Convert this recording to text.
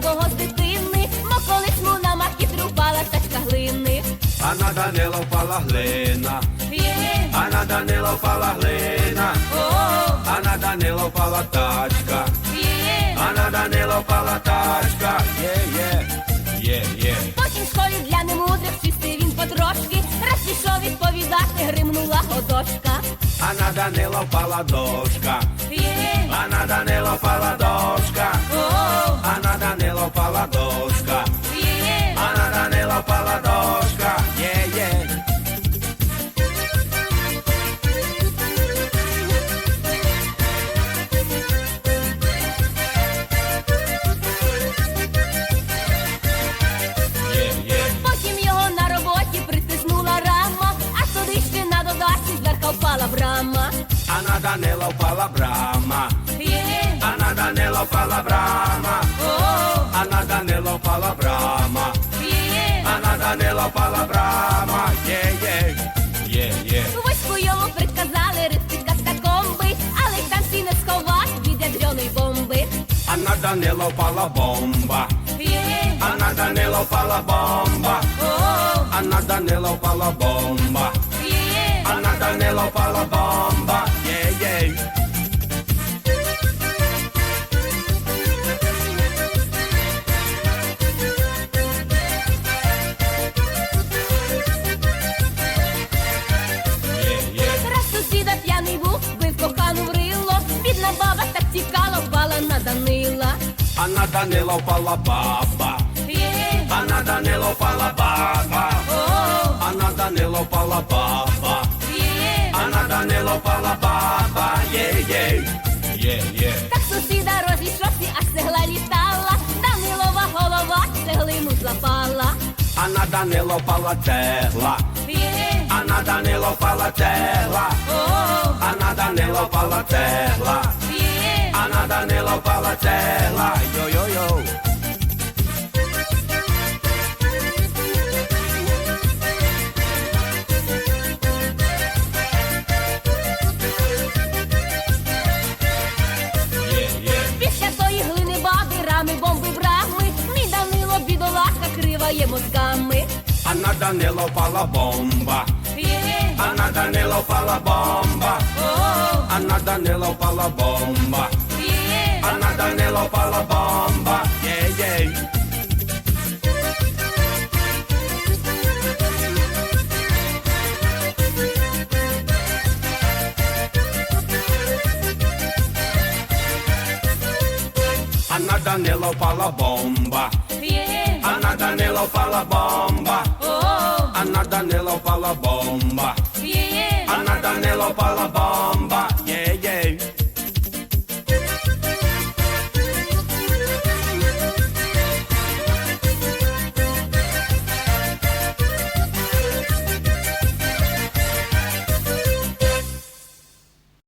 слабого з дитини, моколись му на мах і трупала тачка глини. А на Данила впала глина, Є, а на Данила впала глина, а на Данила впала тачка, є. а на Данила впала тачка. Є, є, є, є. Потім школі для немудрих чистив він потрошки, раз пішов відповідати, гримнула годочка. А на Данила впала дошка, а на Данила впала дошка, а на Данила впала дошка, брама. А на Данила впала брама, Є, а на Данила впала брама, о, а на Данила впала брама, є. а на Данила впала брама. Є, є, є, є. Войську йому приказали рити катакомби, але й там всі не сховать від ядреної бомби. А на Данила впала бомба, Є, а на Данила впала бомба, о, а на Данила впала бомба, впала бомба. Є, є. Є, є. Раз сусіда п'яний був, бив кохану в рило, бідна баба так тікала, впала на Данила. А на Данила впала баба, Є, а на Данила впала баба, о, а на Данила впала баба, а на Данила впала баба. Є, є, є, є. Так сусіда розійшовся, аж цегла літала, Данилова голова цеглину злапала. А на Данила впала цегла, Є, а на Данила впала цегла, о, а на Данила впала цегла, є. а на Данила впала цегла. Йо-йо-йо. Мозками. А на Данила впала бомба, а на Данила впала бомба, а на Данила впала бомба, а на Данила впала бомба. А на Данила впала бомба, Є, а на Данила впала бомба, о, а на Данила впала бомба,